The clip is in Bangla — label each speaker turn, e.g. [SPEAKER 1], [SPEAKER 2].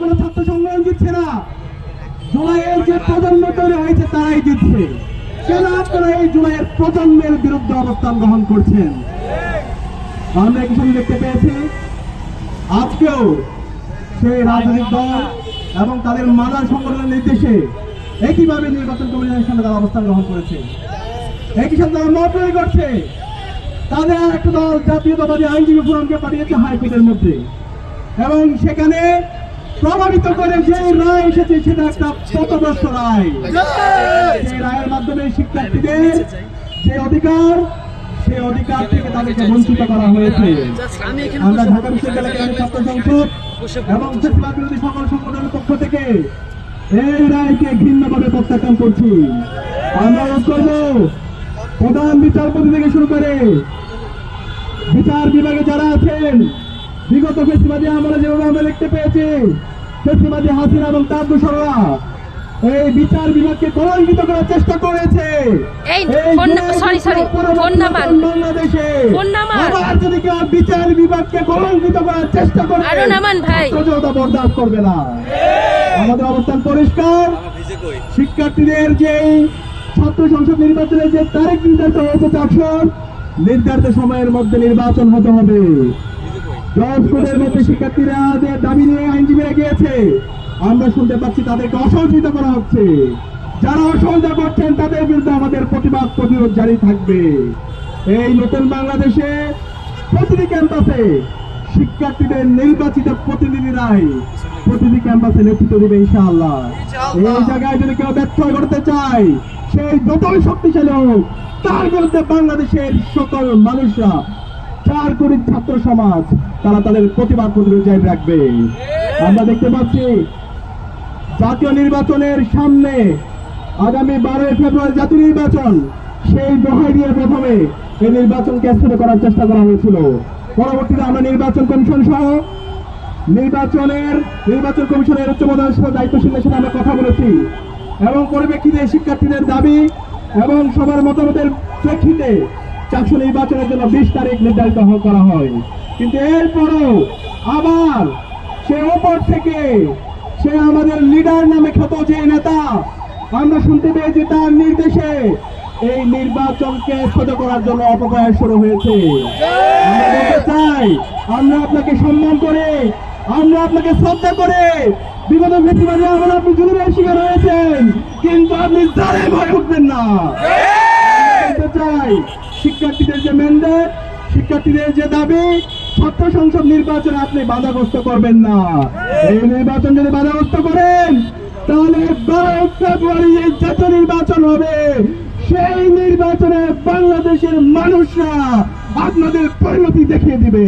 [SPEAKER 1] কোনো ছাত্র সংগ্রাম জিতছে না। জুলাইয়ের যে প্রজন্ম তৈরি হয়েছে, তারাই জিতছে। কেন আপনারা এই জুলাইয়ের প্রজন্মের বিরুদ্ধে অবস্থান গ্রহণ করছেন? আমরা সঙ্গে দেখতে পেয়েছি? আজকেও সেই রাজনৈতিক দল এবং তাদের মাদার সংগঠনের নির্দেশে একইভাবে নির্বাচন কমিশনের সামনে তারা অবস্থান গ্রহণ করেছে। একই সাথে তারা মত করছে। তাদের একটা দল জাতীয়তাবাদী আইনজীবী ফোরামকে পাঠিয়েছে হাইকোর্টের মধ্যে। এবং সেখানে প্রভাবিত করে যে রায় এসেছে সেটা একটা পথভ্রষ্ট রায়। সেই রায়ের মাধ্যমে শিক্ষার্থীদের যে অধিকার সেই অধিকার থেকে তাদেরকে বঞ্চিত করা হয়েছে। আমরা ঢাকা বিশ্ববিদ্যালয় কেরানি ছাত্র সংসদ এবং ফেসিবাদ বিরোধী সকল সংগঠনের পক্ষ থেকে এই রায়কে ঘৃণ্যভাবে প্রত্যাখ্যান করছি। আমরা অনুরোধ করব প্রধান বিচারপতি থেকে শুরু করে বিচার বিভাগে যারা আছেন বিগত ফেসিবাদী আমরা যেভাবে আমরা দেখতে পেয়েছি ফেসিবাদী হাসিনা এবং তার দোসররা এই বিচার বিভাগকে কলঙ্কিত করার চেষ্টা করেছে
[SPEAKER 2] এই, ফোন নামান।
[SPEAKER 1] বাংলাদেশে। আবার যদি কেউ বিচার বিভাগকে কলঙ্কিত করার চেষ্টা করে
[SPEAKER 2] আরও নামান ভাই।
[SPEAKER 1] জনতা বরদাস্ত করবে না আমাদের অবস্থান পরিষ্কার শিক্ষার্থীদের যে ছাত্র সংসদ নির্বাচনের যে তারিখ নির্ধারিত হয়েছে চারশোর নির্ধারিত সময়ের মধ্যে নির্বাচন হতে হবে জজ কোর্টের মধ্যে শিক্ষার্থীরা যে দাবি নিয়ে আইনজীবীরা গিয়েছে আমরা শুনতে পাচ্ছি তাদেরকে অসহযোগিতা করা হচ্ছে। যারা অসহযোগিতা করছেন তাদের বিরুদ্ধে আমাদের প্রতিবাদ প্রতিরোধ জারি থাকবে। এই নতুন বাংলাদেশে প্রতিটি ক্যাম্পাসে শিক্ষার্থীদের নির্বাচিত প্রতিনিধিরাই প্রতিটি ক্যাম্পাসে নেতৃত্ব দেবে ইনশাআল্লাহ। এই জায়গায় যদি কেউ ব্যর্থ করতে চায় সেই যতই শক্তিশালী হোক তার বিরুদ্ধে বাংলাদেশের সকল মানুষরা চার কোটি ছাত্র সমাজ, তারা তাদের প্রতিবাদ প্রতিরোধ রাখবে। আমরা দেখতে পাচ্ছি, জাতীয় নির্বাচনের সামনে আগামী বারোই ফেব্রুয়ারি জাতীয় নির্বাচন, সেই দোহাই দিয়ে প্রথমে এই নির্বাচনকে স্থির করার চেষ্টা করা হয়েছিল। পরবর্তীতে আমরা নির্বাচন কমিশন সহ নির্বাচনের, নির্বাচন কমিশনের উচ্চ প্রধান সহ দায়িত্বশীলের সাথে আমরা কথা বলেছি। এবং পরিপ্রেক্ষিতে শিক্ষার্থীদের দাবি এবং সবার মতামতের প্রেক্ষিতে চারশো নির্বাচনের জন্য বিশ তারিখ নির্ধারিত করা হয়। কিন্তু এরপরও আবার সে ওপর থেকে সে আমাদের লিডার নামে খ্যাত যে নেতা, আমরা শুনতে পেয়েছি তার নির্দেশে এই নির্বাচনকে ছোট করার জন্য অপপ্রয়াস শুরু হয়েছে। আমরা চাই, আমরা আপনাকে সম্মান করে, আমরা আপনাকে শ্রদ্ধা করে বিগত ফেস্টিভ্যালে আমরা আপনি শিকার হয়েছেন, কিন্তু আপনি জানে ভয় উঠবেন না। চাই শিক্ষার্থীদের যে ম্যান্ডেট শিক্ষার্থীদের যে দাবি, ছাত্র সংসদ নির্বাচন আপনি বাধাগ্রস্ত করবেন না। এই নির্বাচন যদি বাধাগ্রস্ত করেন, তাহলে বারো ফেব্রুয়ারি এই জাতীয় নির্বাচন হবে, সেই নির্বাচনে বাংলাদেশের মানুষরা আপনাদের পরিণতি দেখিয়ে দিবে।